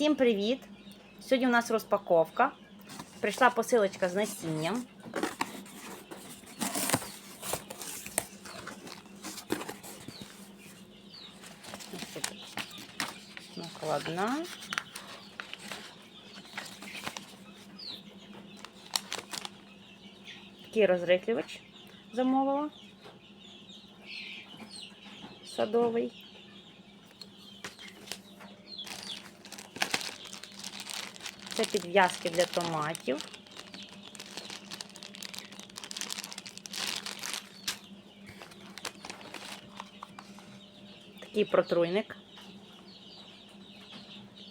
Всім привіт! Сьогодні у нас розпаковка. Прийшла посилочка з насінням. Накладна. Такий розриклювач замовила. Садовий. Це підв'язки для томатів. Такий протруйник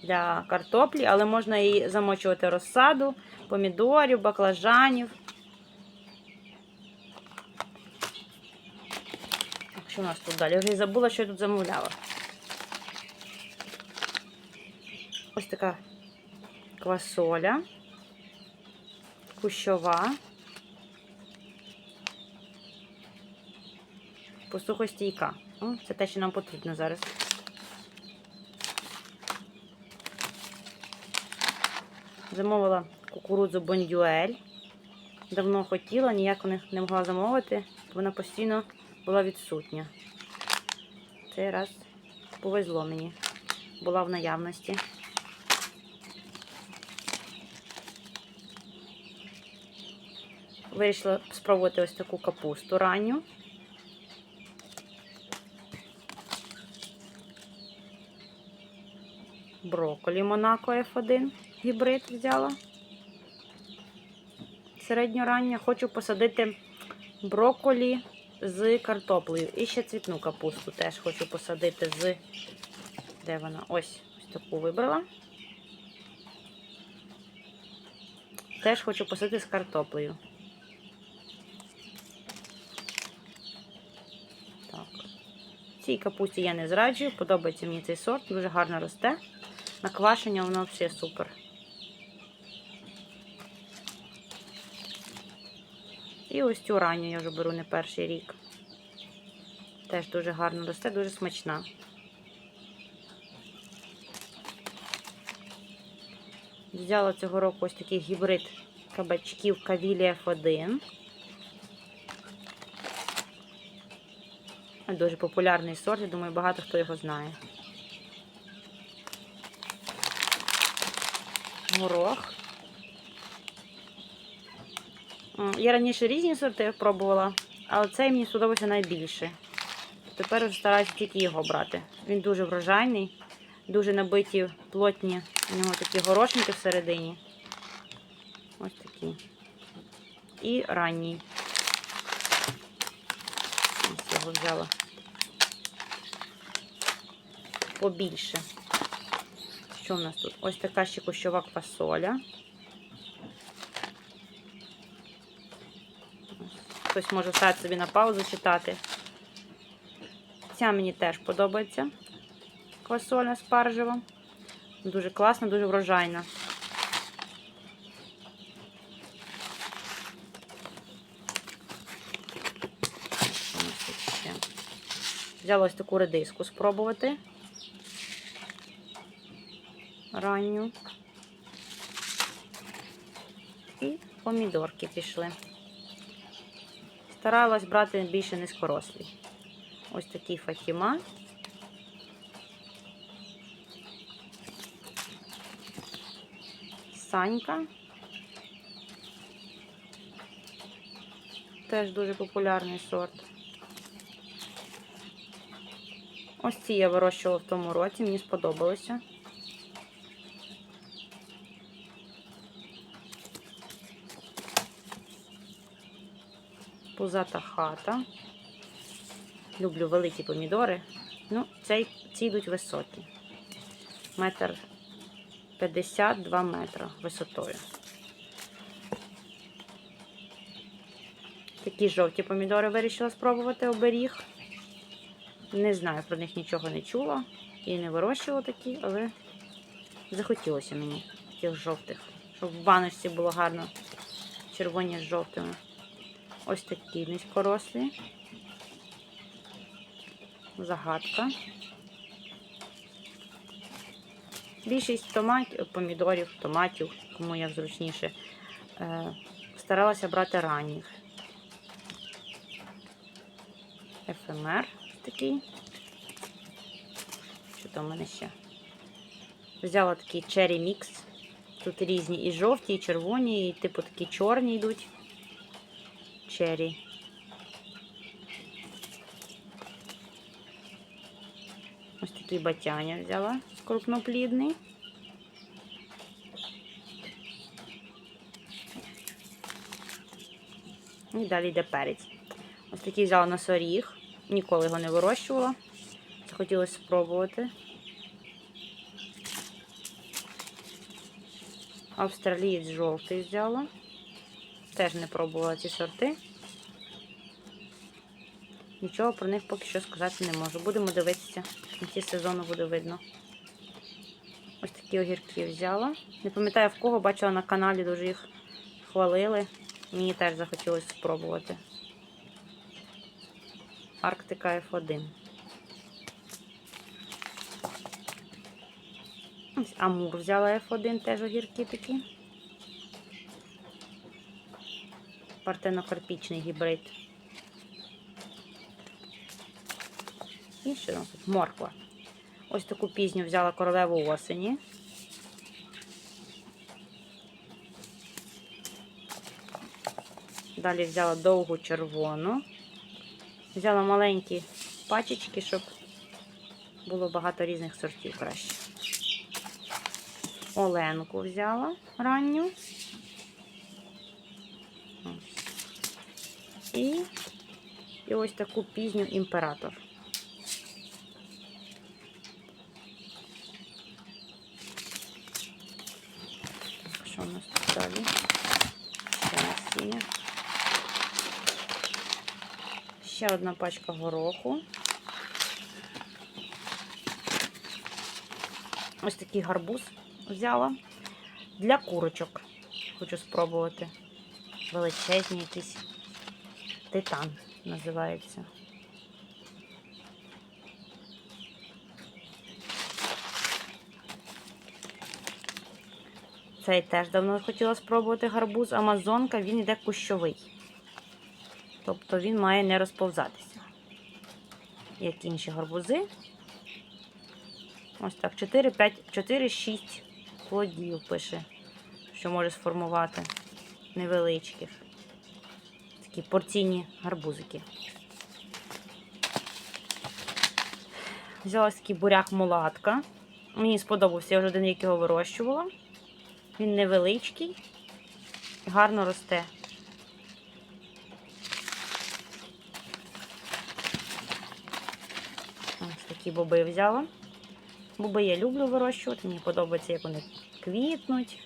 для картоплі, але можна і замочувати розсаду, помідорів, баклажанів. Що у нас тут далі? Я вже забула, що я тут замовляла. Ось така квасоля, кущова, посухостійка. О, Це те, що нам потрібно зараз. Замовила кукурудзу бондюель. Давно хотіла, ніяк не могла замовити, вона постійно була відсутня. Цей раз повезло мені, була в наявності. Вирішила спробувати ось таку капусту ранню. Брокколі Монако F1 гібрид взяла. Середньорання. Хочу посадити брокколі з картоплею. І ще цвітну капусту теж хочу посадити з. Де вона? Ось, ось таку вибрала. Теж хочу посадити з картоплею. Цій капусті я не зраджую, подобається мені цей сорт, дуже гарно росте. На квашення воно взагалі супер. І ось цю ранню я вже беру не перший рік. Теж дуже гарно росте, дуже смачна. Взяла цього року ось такий гібрид кабачків Кавілі F1. Дуже популярний сорт, я думаю, багато хто його знає. Горох. Я раніше різні сорти пробувала, але цей мені сподобався найбільше. Тепер вже стараюся тільки його брати. Він дуже врожайний, дуже набиті плотні у нього такі горошинки всередині. Ось такі. І ранній. Ось його взяла. Побільше. Що в нас тут? Ось така ще кущова квасоля. Хтось може стати собі на паузу читати. Ця мені теж подобається. Квасоля спаржева. Дуже класна, дуже врожайна. Взяла ось таку редиску спробувати. Ранню. І помідорки пішли. Старалась брати більше низькорослі. Ось такий фатіма. Санька. Теж дуже популярний сорт. Ось ці я вирощувала в тому році, мені сподобалося. Пузата хата. Люблю великі помідори. Ну, цей, ці йдуть високі. Метр 52 метра висотою. Такі жовті помідори вирішила спробувати оберіг. Не знаю, про них нічого не чула і не вирощувала такі, але захотілося мені таких жовтих, щоб в баночці було гарно червоні з жовтими. Ось такі низькорослі. Загадка. Більшість томат, помідорів, томатів, кому як зручніше, е, старалася брати ранніх. ефемер такий. Що там у мене ще? Взяла такий Cherry Mix. Тут різні і жовті, і червоні, і типу такі чорні йдуть. Черрі. Ось такий батяня взяла крупноплідний. І далі йде перець. Ось такий взяла носоріг. Ніколи його не вирощувала. Захотілося спробувати. Австралієць жовтий взяла. Теж не пробувала ці сорти. Нічого про них поки що сказати не можу. Будемо дивитися. В кінці сезону буде видно. Ось такі огірки взяла. Не пам'ятаю в кого, бачила на каналі, дуже їх хвалили. Мені теж захотілося спробувати. Арктика F1. Ось Амур взяла F1, теж огірки такі. Партенокарпічний гібрид. І що там тут? Морква. Ось таку пізню взяла королеву осені. Далі взяла довгу червону. Взяла маленькі пачечки, щоб було багато різних сортів краще. Оленку взяла ранню. І, і ось таку пізню імператор. Що у нас тут далі? Насіння. Ще одна пачка гороху. Ось такий гарбуз взяла. Для курочок. Хочу спробувати. Величезний якийсь титан називається. Цей теж давно хотіла спробувати гарбуз. Амазонка, він йде кущовий. Тобто він має не розповзатися, як інші гарбузи. Ось так, 4-5, 4-6 плодів пише, що може сформувати невеличких. Такі порційні гарбузики. Взяла такий буряк мулатка. Мені сподобався, я вже один рік його вирощувала. Він невеличкий, гарно росте. Ось такі боби взяла. Боби я люблю вирощувати, мені подобається, як вони квітнуть.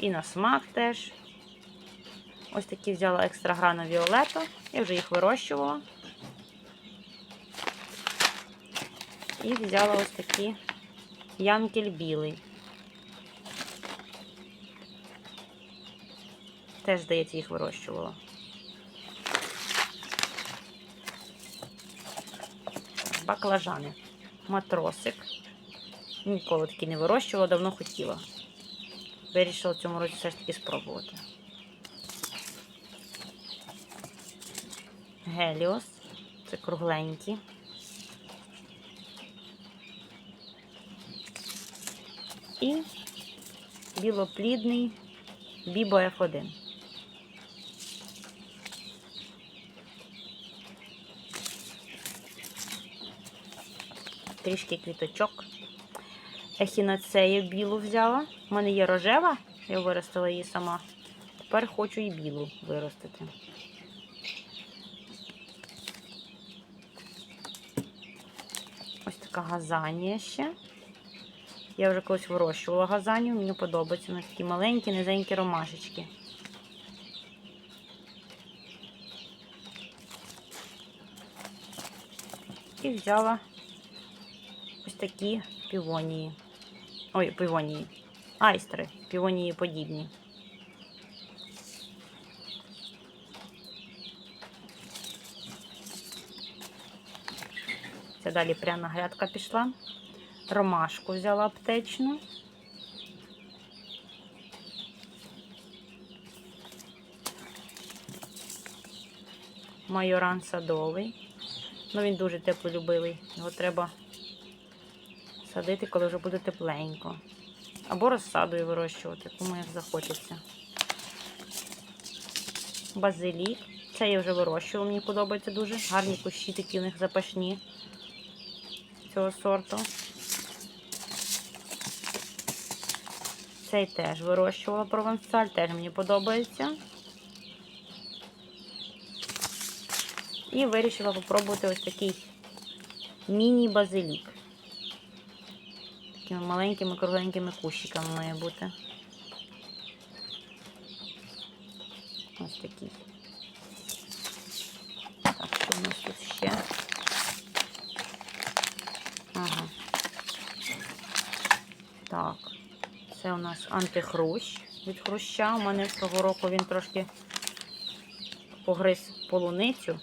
І на смак теж. Ось такі взяла екстра грана Віолето. Я вже їх вирощувала. І взяла ось такі янкель білий. Теж, здається, їх вирощувала. Баклажани. Матросик. Ніколи такі не вирощувала, давно хотіла. Вирішила цьому році все ж таки спробувати. Геліос. Це кругленькі. І білоплідний Бібо F1. Трішки квіточок. Ехінацею білу взяла. У мене є рожева, я виростила її сама. Тепер хочу і білу виростити. Ось газанія ще. Я вже колись вирощувала газанію, мені подобається. Вони такі маленькі, низенькі ромашечки. І взяла ось такі півонії. Ой, півонії. Айстри, півонії подібні. Далі пряна грядка пішла. Ромашку взяла аптечну. Майоран садовий. Ну, він дуже теплолюбивий. Його треба садити, коли вже буде тепленько. Або розсадою вирощувати, кому як захочеться. Базилік. Це я вже вирощувала, мені подобається дуже. Гарні кущі такі у них запашні цього сорту. Цей теж вирощувала провансаль, теж мені подобається. І вирішила попробувати ось такий міні-базилік. Такими маленькими кругленькими кущиками має бути. Ось такий. Так, що у нас тут ще? Ага. Так. Це у нас антихрущ від хруща. У мене цього року він трошки погриз полуницю,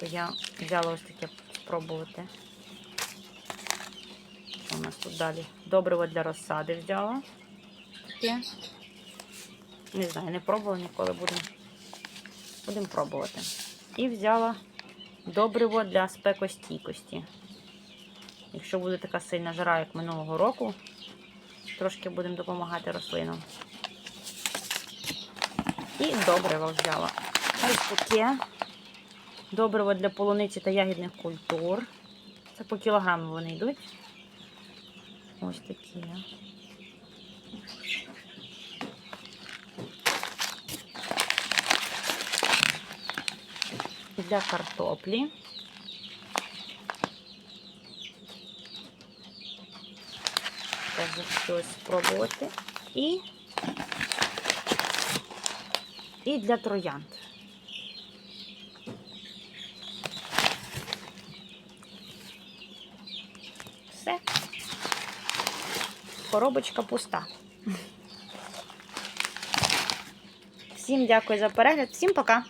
то я взяла ось таке спробувати. Що у нас тут далі? Добриво для розсади взяла. Таке. Не знаю, не пробувала ніколи, будемо будем пробувати. І взяла добриво для спекостійкості. Якщо буде така сильна жара, як минулого року, трошки будемо допомагати рослинам. І добриво взяла. Ось таке добриво для полуниці та ягідних культур. Це по кілограму вони йдуть. Ось такі. Для картоплі. Теж захотілося спробувати. І, і для троянд. Все. Коробочка пуста. Всім дякую за перегляд. Всім пока!